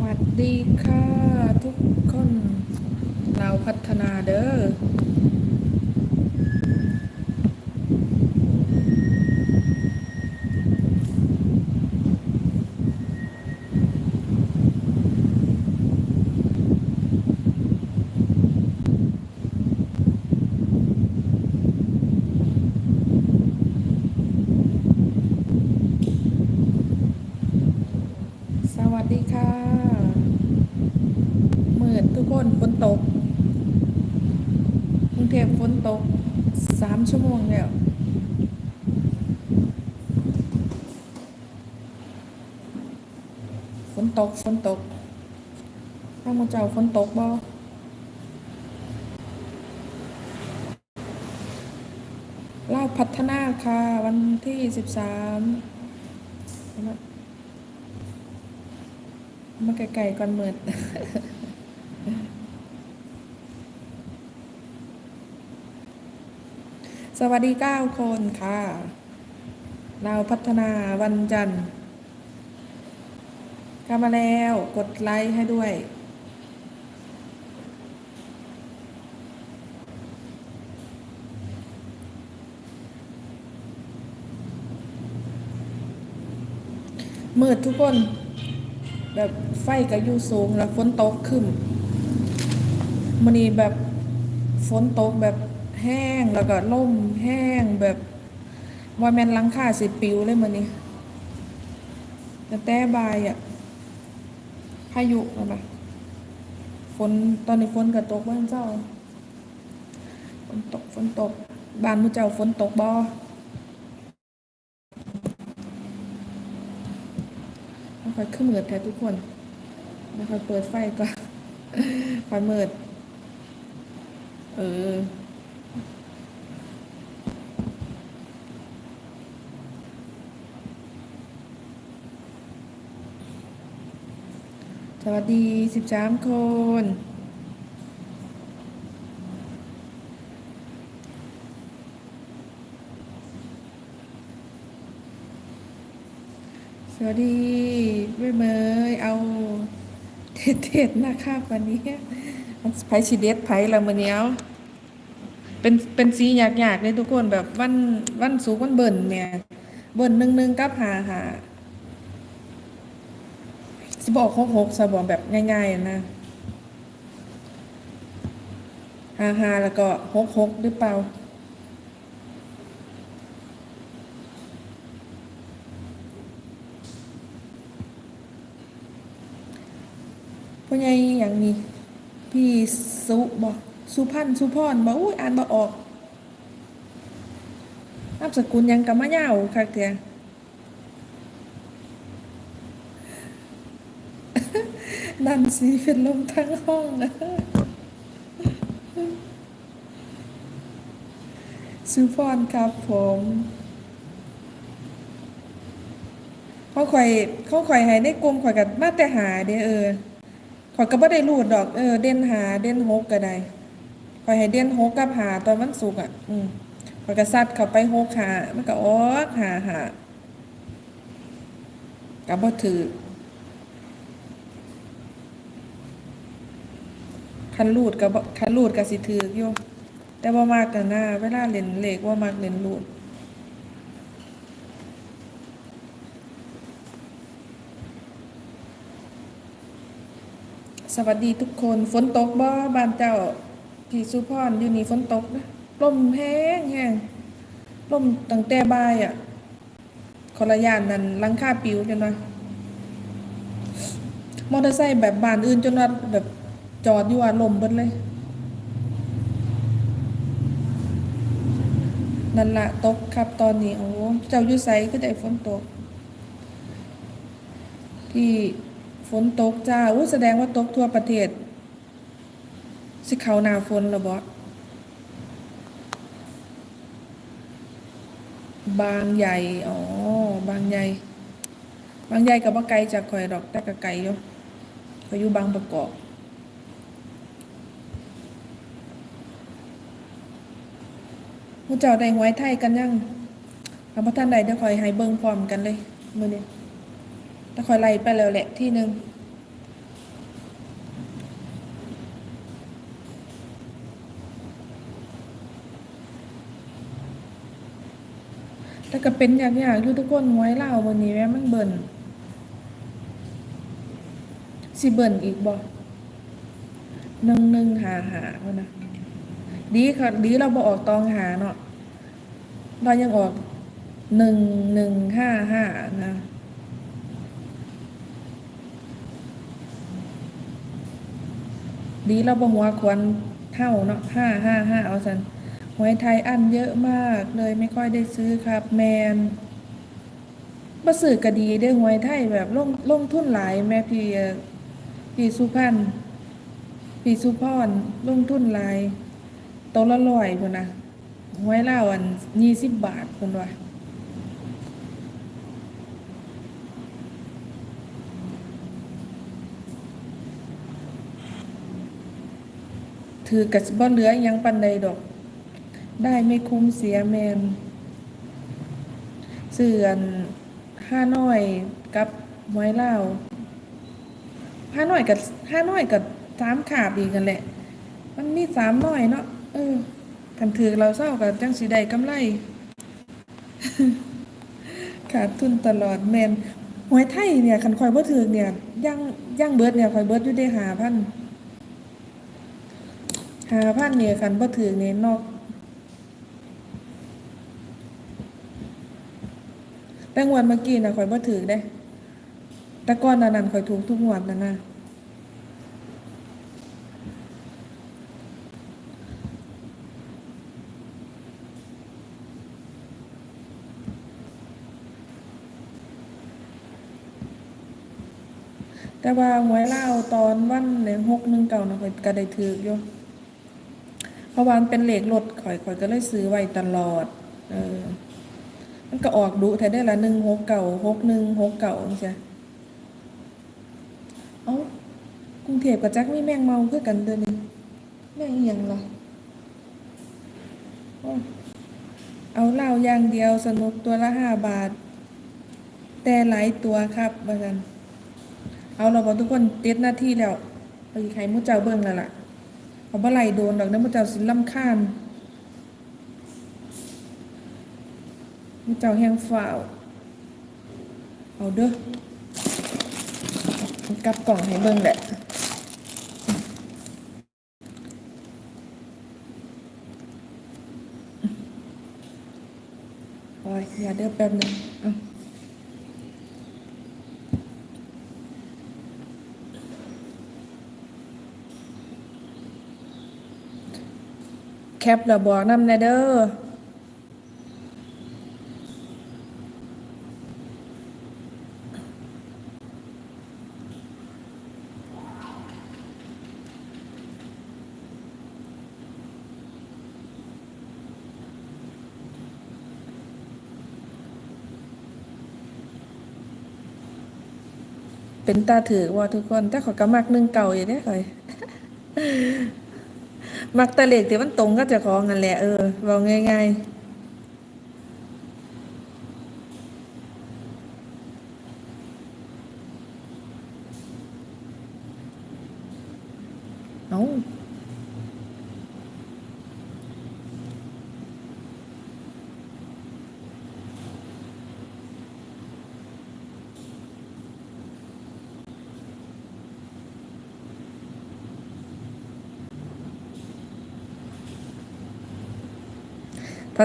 วัสดีค่ะ ทุกคน เราพัฒนาเด้อสวัสดีค่ะเมื่อทุกคนฝนตกกรุงเทพฝน ตกสามชั่วโมงแล้วฝนตกฝนตกข้างมอเจ้าฝนตกบ่ลาพัฒนาค่ะ วันที่สิบสามมาไกลๆก่อนเมิด สวัสดีเก้าคนค่ะ เราพัฒนาวันจันทร์เข้ามาแล้วกดไลค์ให้ด้วย มืดทุกคน แบบไฟก็อยู่สูงแล้วฝนตกขึ้นมันนี้แบบฝนตกแบบ แห้งแล้วก็ล่มแห้งแบบว่าแมนลังคาสิปิวเลยมันนี้แต่แต่บายอะพายุอะไรฝนตอนนี้ฝนก็ตกบ้านเจ้าฝนตกฝนตกบ้านมุเจ้าฝนตกบ่ไม่ค่อยขึ้นเมือดแท้ทุกคนไม่ค่อยเปิดไฟก็ค่อยมือดเออ สวัสดีสิบสามคน สวัสดีเว้ยเมยเอาเท็ดๆนะคะวันนี้ไผ่ชีเด็ดไผ่ละมือเนี้ยเอาเป็นเป็นสีหยากๆเลยทุกคนแบบวันวันสูงวันเบิ่นเนี่ย เบิ่นหนึ่งหนึ่งกับหาหา บอกหกหกสบอกแบบง่ายๆนะหาหาแล้วก็หกหกหรือเปล่าพ่อใหญ่อย่างนี้ พี่สุบอกสุพันธ์สุพรบอกอุ้ยอ่านบ่ออกนามสกุลยังกับมะยาวค่ะเตีย นั่นสิเป็นลมทั้งห้องนะสุพรครับผมเขาข่อยเขาข่อยให้ในกลุ่มข่อยกับมาแต่หาเด้อเออข่อยก็บ่ได้รูดดอกเออเด่นหาเด่นหกก็ได้ข่อยให้เด่นหกกับหาตอนวันศุกร์อะ อืมข่อยก็ซัดเข้าไปหกหามันก็ออกหาหาก็บ่ถือ คันรูดก็บ่คันรูดก็สิถืออยู่แต่บ่ามากกันนะเวลาเล่นเลขว่ามากเล่นรูดสวัสดีทุกคนฝนตกบ่บ้านเจ้าพี่สุพรอยู่นี่ฝนตกนะลมแห้งแห้งลมตั้งแต่บ่ายอะคนละยานนั้นลังค่าปิวจนว่ามอเตอร์ไซค์แบบบ้านอื่นจนว่าแบบ จอดอยู่อะลมเบิดเลย นั่นละตกครับตอนนี้โอ้เจ้าอยู่ไสก็ได้ฝนตก ที่ฝนตกจ้าอู้แสดงว่าตกทั่วประเทศ สิเขาหนาฝนแล้วบ่บางใหญ่ อ๋อ บางใหญ่ บางใหญ่กับบ่ไกลจากข่อยดอกแต่ก็ไกลอยู่ก็อยู่บางประกอบ ผู้เจ้าได้หวยไทยกันยังพระท่านใดเดี๋คอยหายเบิ้งพร้อมกันเลยมือเนี่ยตะคอยไล่ไปแล้วแหละที่หนึ่งแต่ก็เป็นอยากอยากอยู่ทุกนหว้เล่าวันนี้แม่มันเบิ่นสิเบิ่นอีกบ่หนึ่งหนึ่งหาหาวันนะ ดีค่ะดีเราบ่ออกตองหาเนาะเรายังออกหนึ่งหนึ่งห้าห้านะดีเราบ่หัวควรเท่าเนาะห้าห้าห้าเอาสันหวยไทยอันเยอะมากเลยไม่ค่อยได้ซื้อครับ แมนบ่ซื้อก็ดีได้หวยไทยแบบลงลงทุนหลายแม่พี่พี่สุพรรณพี่สุพรลงทุนหลาย โตละร้อยพุ่นนะหวยลาวอันยี่สิบบาทพุ่นว่าถือกับบ่เหลืออยังปันใดดอก ได้ไม่คุ้มเสียแมนเสื่อนห้าน้อยกับหวยลาห้าน้อยกับห้าน้อยกับสามขาบอีกกันแหละ มันมีสามน้อยเนาะ เออกันถือเราเศร้ากับจังสีใดกำไร ขาดทุนตลอดแมนหวยไทยเนี่ยคันคอยบ่ถือเนี่ยย่างย่างเบิดเนี่ยคอยเบิดอยู่ได้หาพันหาพันเนี่ยคันบ่ถือเนี่ยนอก แต่งวดเมื่อกี้นะข่อยบ่ถือได้ แต่ก่อนนานั้นข่อยถูกทุกงวดนั่นนะ แต่ว่าหวยเล่าตอนวันเนี่ยหกหนึ่งเก่านะข่อยก็ได้ถืออยู่เพราะว่ามันเป็นเหลขรถข่อยข่อยก็เลยซื้อไว้ตลอด เออ มันก็ออกดุแท้ได้ละหนึ่งหกเก่าหกหนึ่งหกเก่าใช่เอ้ากรุงเทพกับจักมีแมงเมาเพื่อกันเดือนนี้แมงอหย่างล่ะโอ้เอาเหล้าอย่างเดียวสนุกตัวละห้าบาท แต่หลายตัวครับว่ากัน เอาเราบอกทุกคนเต็ดหน้าที่แล้วเอาอีกใครมุเจ้าเบิ่งแล้วล่ะ เอาบ่ไหลโดนดอกนะมุเจ้าสิลำคาญมีเจ้าแห้งฝ่าวเอาเด้อกลับกล่องให้เบิ่งแหละโอ้ยอย่าเด้อแป๊บนึงเอา แคปแล้วบอกนำแนเด้อเป็นตาถือว่าทุกคน แต่ขอยก็มักนึ่งเก่าอยู่ได้อข่อย มักตะเลกที่มันตรงก็จะของกันแหละเออบอกง่ายๆเอา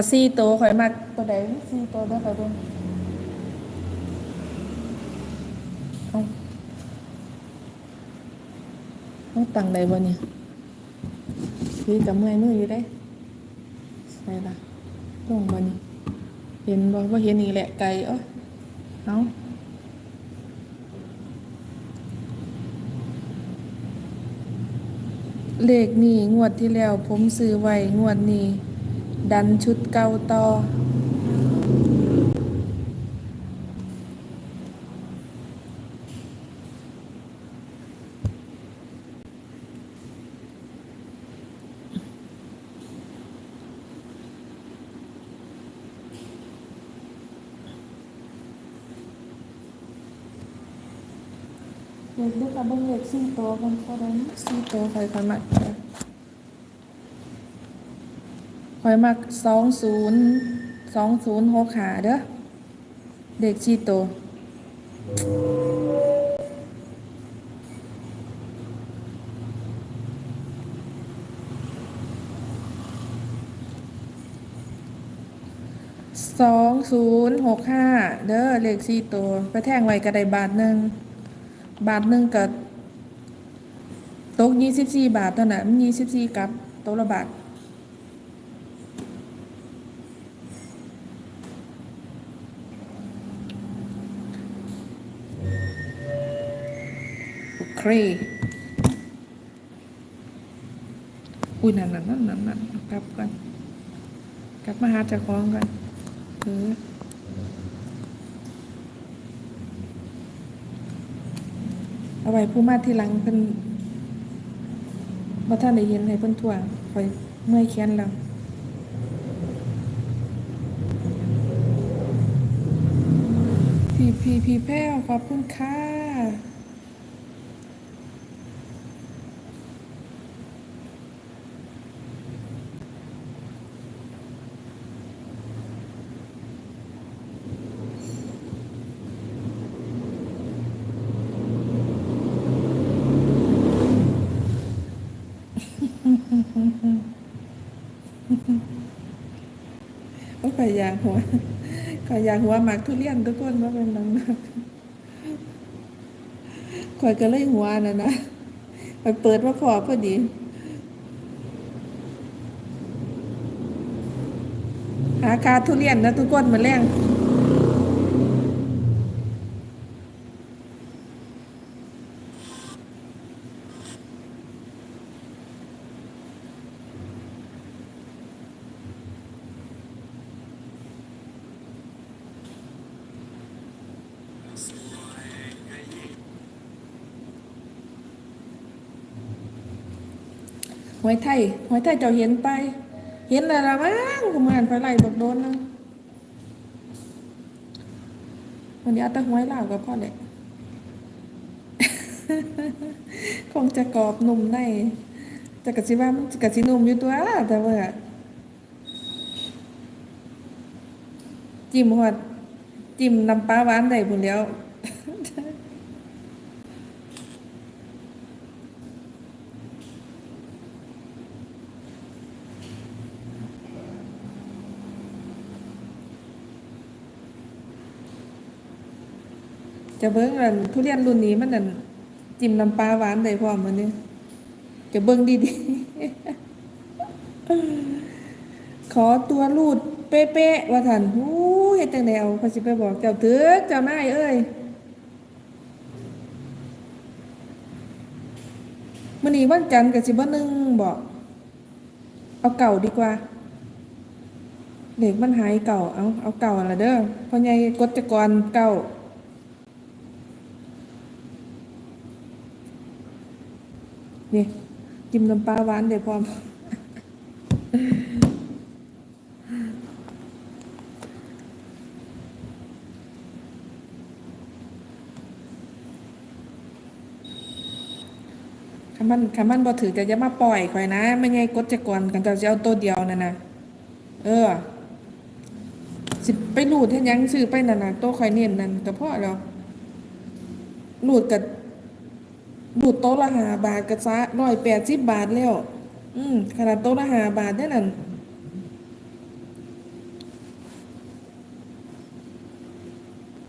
ถ้าซี่โตวข่อยมักตัวใดซี่โตวเด้อข่อยเบิ่งเอาเอาตังใดบ่เนี่ยพี่กับเมื่อยมืออยู่ได้ใส่ละตรงบ่นี่เห็นบ่ว่าเห็นอีกแหละไกลเอ้ยเอาเลขนี่งวดที่แล้วผมซื้อไว้งวดนี้ ดันชุดเก่าต่อเด็กเด็กกับเบิ้งเล็กสี่ตัวกันพอได้สี่ตัว คอยคอยมักสองศูนย์สองศูนย์หกหาเด้อเด็กชีโต สองศูนย์หกห้าเด้อเลขสี่ตัว ไปแท่งไว้กระไดบาทหนึ่ง บาทหนึ่งกับตกยี่สิบสี่บาทเท่านั้นยี่สิบสี่กับโต๊ะละบาท เคอุ้ยนั่นนั่นนั่นนั่นนั่นกลับกันกลับมาหาเจ้าของกันเออเอาไว้ผู้มาที่หลังเพิ่นบ่ท่านได้เห็นให้เพิ่นทั่วคอยเมื่อยแขนแล้วพี่พี่พี่แพ้วขอบคุณค่ะ โอยากหัวข่อยอยากหัวหมักทุเรียนทุกคนว่าเป็นนังมากข่อยก็เลยหัวน่ะนะไปเปิดว่าพอพอดีหาคาทุเรียนนะทุกคนมาแรง วยไทยหวยไทยเจ้าเห็นไป เห็นแล้วละมั้งกูเหมือนไปไล่บอกโดนนะวันนี้อาตะหวยเหล่ากับพ่อเด็กคงจะกรอบหนุ่มได้จะกะสิว่ามันกะสิหนุ่มอยู่ตัว แต่ว่าจิ้มหอดจิ้มน้ำปลาหวานได้พุ่นแล้ว จะเบิ้งอันทุเรียนรุ่นนี้มันนั่นจิ้มน้ำปลาหวานได้พร้อมมันนี่จะเบิ้งดีๆ ขอตัวรูดเป๊ะๆว่าท่านหูเฮ็ดจังได๋เอาพอสิไปบอกเจ้าเถือกเจ้านายเอ้ยมื้อนี้วันจันทร์ก็สิบ่หนึ่งบอกเอาเก่าดีกว่าเด็กมันหายเก่าเอาเอาเก่าละเด้อพ่อใหญ่กฎจกรเก่า นี่จิ้มน้ำปลาหวานเดี๋ยวพร้อมคำมันคำมันบ่ถือจะจะมาปล่อยข่อยนะ ไม่ไงกดจะก่อนกันจะเอาตัวเดียวนั่นนะเออ สิไปหลูดให้ยังซื้อไปนั่นนะตัวข่อยเนียนนั่นกับพ่อเราหลูดกับ บูดโต๊ะละหาบาทกระซะร้อยแปดสิบบาทแล้ว อืมขนาดโต๊ะละหาบาทได้นั่น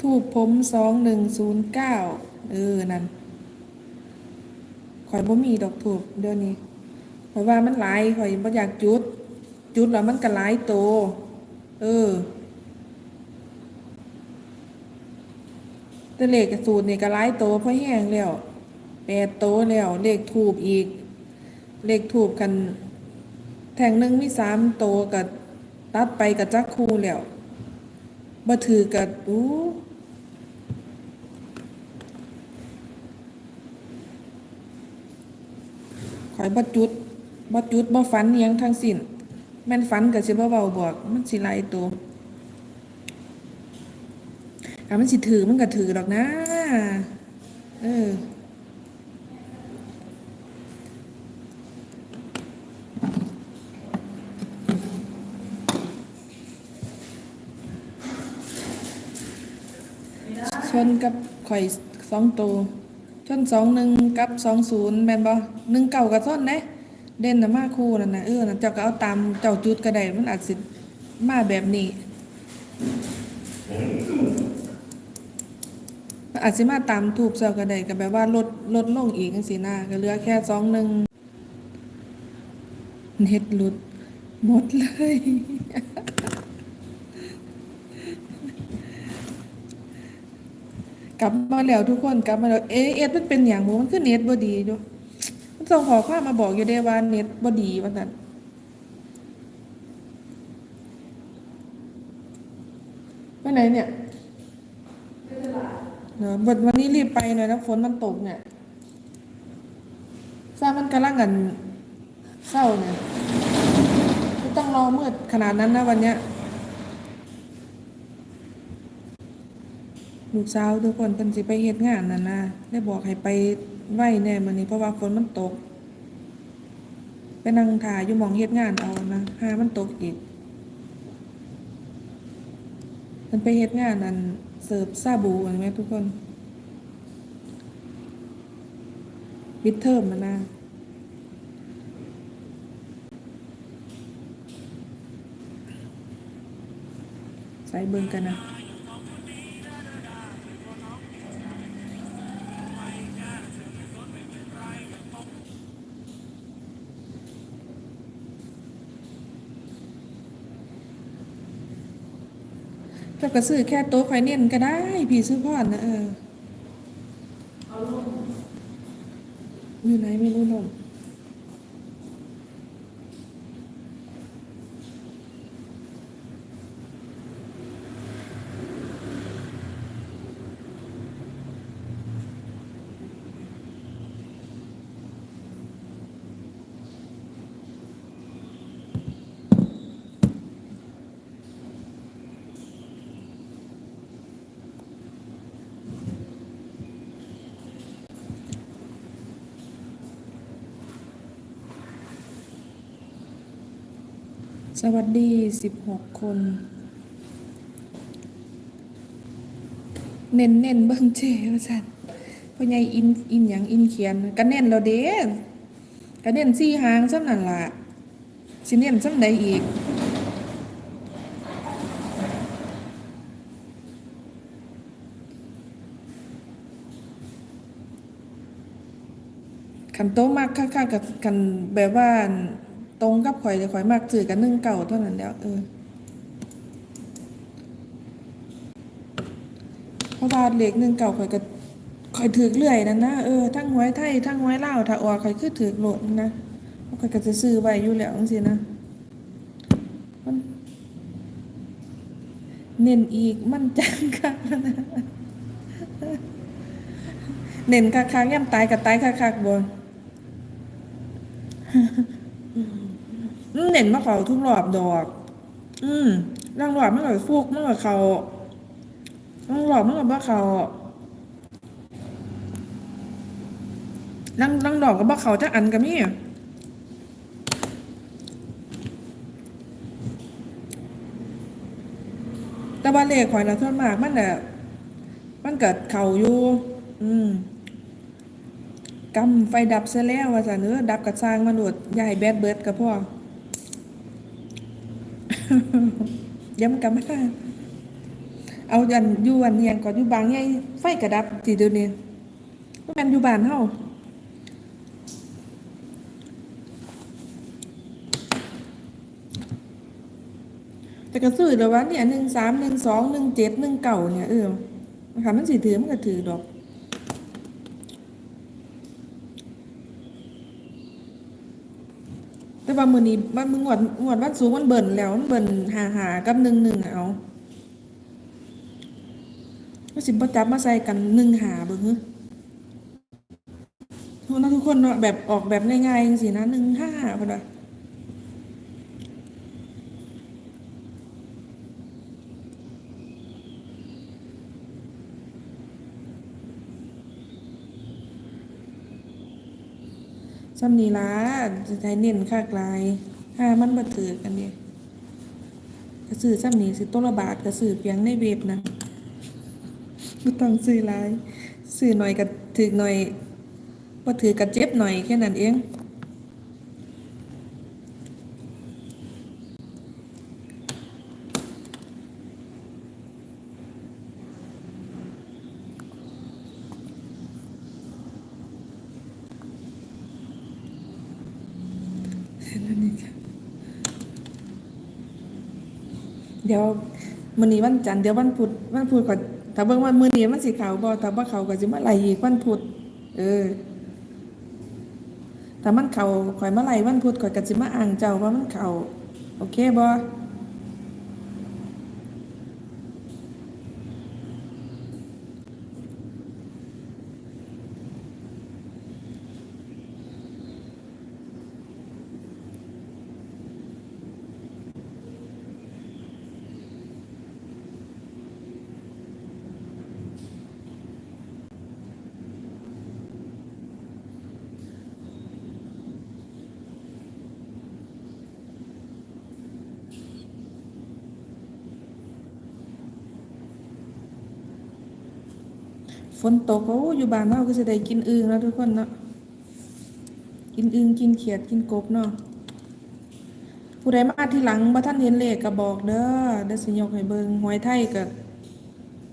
ถูกผมสองหนึ่งศูนย์เก้าเออ นั่นข่อยบ่มีดอกถูกเดี๋ยวนี้ข่อยว่ามันหลายข่อยบ่อยากจุด จุดแล้วมันก็หลายโต เออแต่เลขสูตรนี่ก็หลายโตเพราะแห้งแล้ว แปดโตแล้วเลขถูกอีก เลขถูกกัน แทงหนึ่งมีสามโตกับตัดไปกับจักคูแล้วบ่ถือกับอู้ขอยบ่จุดบ่จุดบ่ฝันยังทั้งสิ้นแม่นฝันก็สิบ่เบาบอก มันสิหลตัวถ้ามันสิถือมันก็ถือดอกนะ เออ ช นกับข่อยสองตัวชนสองหนึ่งกับสองศูนย์แมนบ่หนึ่งเก่ากับส้นเด้เด่นนะมาคู่นั่นนะเออน่ะเจ้าก็เอาตามเจ้าจุดก็ได้มันอาจสิมาแบบนี้มันอาจสิมาตามถูกเจ้าก็ได้ก็แบบว่าลดลดลงอีกจังซี่นะก็เหลือแค่สองหนึ่งเน็ตหลุดหมดเลย กลับมาแล้วทุกคนกลับมาแล้วเอเอ็ดมันเป็นอย่างบ่มันคือเน็ตบ่ดีอยู่มันส่งขอความมาบอกอยู่เด้ว่าเน็ตบ่ดีว่าซั่นไปไหนเนี่ยเนอะวันวันนี้รีบไปหน่อยนะฝนมันตกเนี่ยทราบมันกำลังกันเศร้าเนี่ยไม่ต้องรอมืดขนาดนั้นนะวันเนี้ย ลูกสาวทุกคนเพิ่นสิไปเฮ็ดงานนั่นนะได้บอกให้ไปไว้แน่มื้อนี้เพราะว่าฝนมันตก ไปนั่งถ่ายอยู่หมองเฮ็ดงานเอานะหามันตกอีกเพิ่นไปเฮ็ดงานนั่นเสิร์ฟซาบูเห็นไหมทุกคนปิดเทอมมันนะใส่เบิ่งกันนะ เจ้าก็ซื้อแค่โต๊ะไฟเน้นก็ได้ พี่ซื้อพอดนะเออ สวัสดีสิบหกคน เน้นเน้นเบิ่งเจว่าสันพ่อใหญ่อินอินหยังอินเขียนก็เน้นแล้วเด้ก็เน้นสี่หางซ้ำนั่นล่ะสิเน้นซ้ำใดอีกคันโตมากค่าๆกับกันแบบว่า ตรงกับข่อยเลยข่อยมากสื่อกันนึ่งเก่าเท่านั้นแล้วเออเพราะว่าเหล็กหนึ่งเก่าข่อยก็ข่อยถือเรื่อยนั่นนะเออทั้งหวยไทยทั้งหวยลาถ้าออกข่อยคือถือโหลดนะเพราะข่อยก็จะซื้อไว้อยู่แล้วจังซี่นะมันเน้นอีกมันจังคักแล้วนะเน้นคักๆย่ำตายกับตายคักๆบ่ เน้นมาเขาทุกรอบดอก อืมร่างรอบมันก็ฟุกมันก็เขาร่างรอบมันก็บ่เขาร่างร่างดอกก็บ่เขาจักอันก็มีแต่ว่าเลขข่อยละส่วนมากมันน่ะมันเกิดเข่าอยู่ อืมกำไฟดับซะแล้วว่าซั่นเออดับกระสร้างมนโดดอย่าให้แบดเบิดก็พอ ย้ำกันมาเอาอันยู่อันเนียงก่อนยูบางไงไฟกระดับจีเดียวนี้มันยูบานเฮาแต่กระสือเดี๋ยววันเนี่ยหนึ่งสามหนึ่งสองหนึ่งเจ็ดหนึ่งเก่าเนี่ยเออค่ะมันสีถือมันก็ถือดอก แต่ ว่ามือนี้วันมึงงวดงวดวันสูงมันเบิ่นแล้วมันเบิ่นหาหากับหนึ่งหนึ่งเอาก็สิบ่จับมาใส่กันหนึ่งหาเบิ่งทุกคนทุกคนเนาะแบบออกแบบง่ายๆจังซี่นะหนึ่งห้าพุ่นว่ ซ้ำนี้ล่ะใช้เน้นคักลายห้ามันบ่ถือกันเนี่ยกระสือซ้ำนี้สิตัวละบาทกระสือเพียงในเว็บนะบ่ต้องซื้อหลายซื้อหน่อยก็ถือหน่อยบ่ถือกับเจ็บหน่อยแค่นั้นเอง นั่นเองค่ะ เดี๋ยวมื้อนี้วันจันทร์เดี๋ยววันพุธวันพุธก่อนถ้าเบิ่งว่ามื้อนี้มันสิเข้าบ่ถ้าบ่เขาก็สิมาไล่อีกวันพุธเออถ้ามันเขาข่อยมาไล่วันพุธข่อยก็สิมาอ้างเจ้าว่ามันเข้าโอเคบ่ ฝนตกโอ้อยู่บ้านเฮาก็สิได้กินอึ่งแล้วทุกคนเนาะกินอึ่งกินเขียดกินกบเนาะผู้ใดมาที่หลังบ่ท่านเห็นเลขก็บอกเด้อเดี๋ยวสิยกให้เบิ่งหวยไทยก็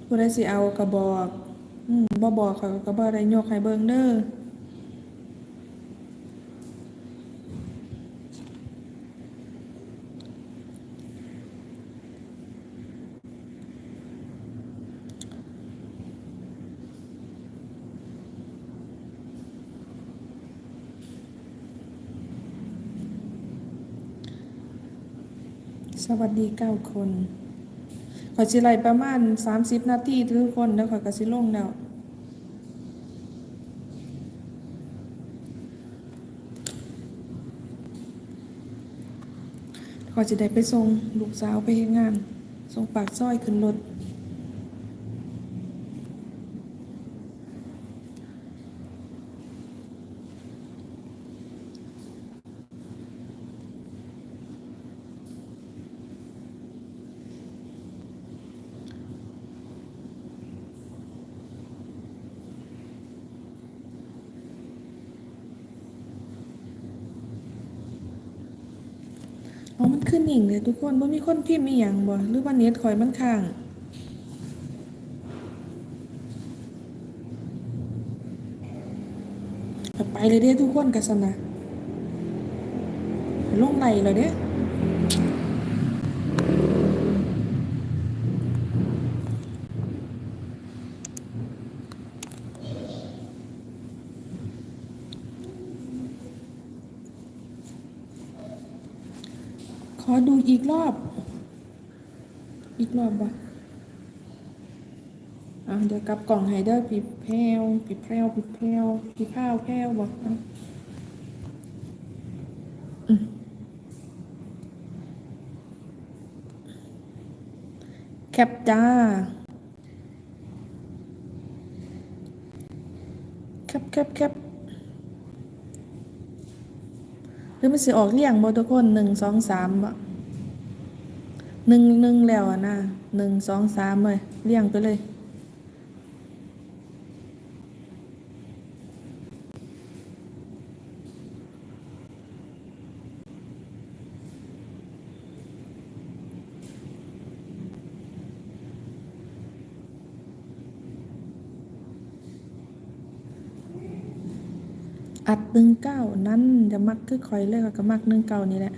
ผู้ใดสิเอาก็บอก อืมบ่บอกเขาก็บ่ได้ยกให้เบิ่งเด้อ สวัสดีเก้าคนขอยสิไลประมาณสามสิบนาทีทุกคนแล้วขอยก็สิลงแล้วขอยจะได้ไปส่งลูกสาวไปเฮ็ดงานส่งปากซ้อยขึ้นรถ อ๋อมันขึ้นหนิงเลยทุกคนว่ามีคนพิมพ์มีอย่างบ่หรือว่าเน็ตคอยมันค้างไปเลยเด้ทุกคนกันสนะลงไหลเลยเด้ข อีกรอบ อีกรอบบ่อะเดี๋ยวกลับกล่องไฮเดอร์ปีแพรวปีแพรวปีแพวปีข้าวแพรวบ่อะแคปจ้าแคปแคปแคปหรือมันสิออกเรียงบ่ทุกคนหนึ่งสองสามบ่ หนึ่งหนึ่งแล้วอะนะหนึ่งสองสามเลยเรียงไปเลย อัดหนึ่งเก้านั้นจะมักคือคอยเลยก็มักหนึ่งเก้านี่แหละ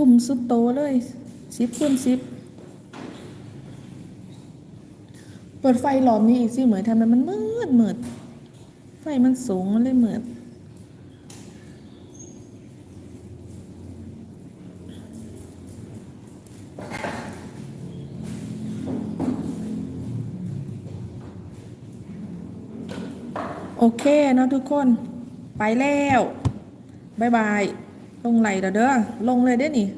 ทุ่มสุดโตเลยสิบคูณสิบเปิดไฟหลอมนี้อีกสิเหมือนทำไมมันมืดมืดไฟมันสูงมันเลยมืดโอเคเนาะทุกคน ไปแล้ว บ๊ายบาย ลงไหลเด้อเด้อลงเลยเด้นี่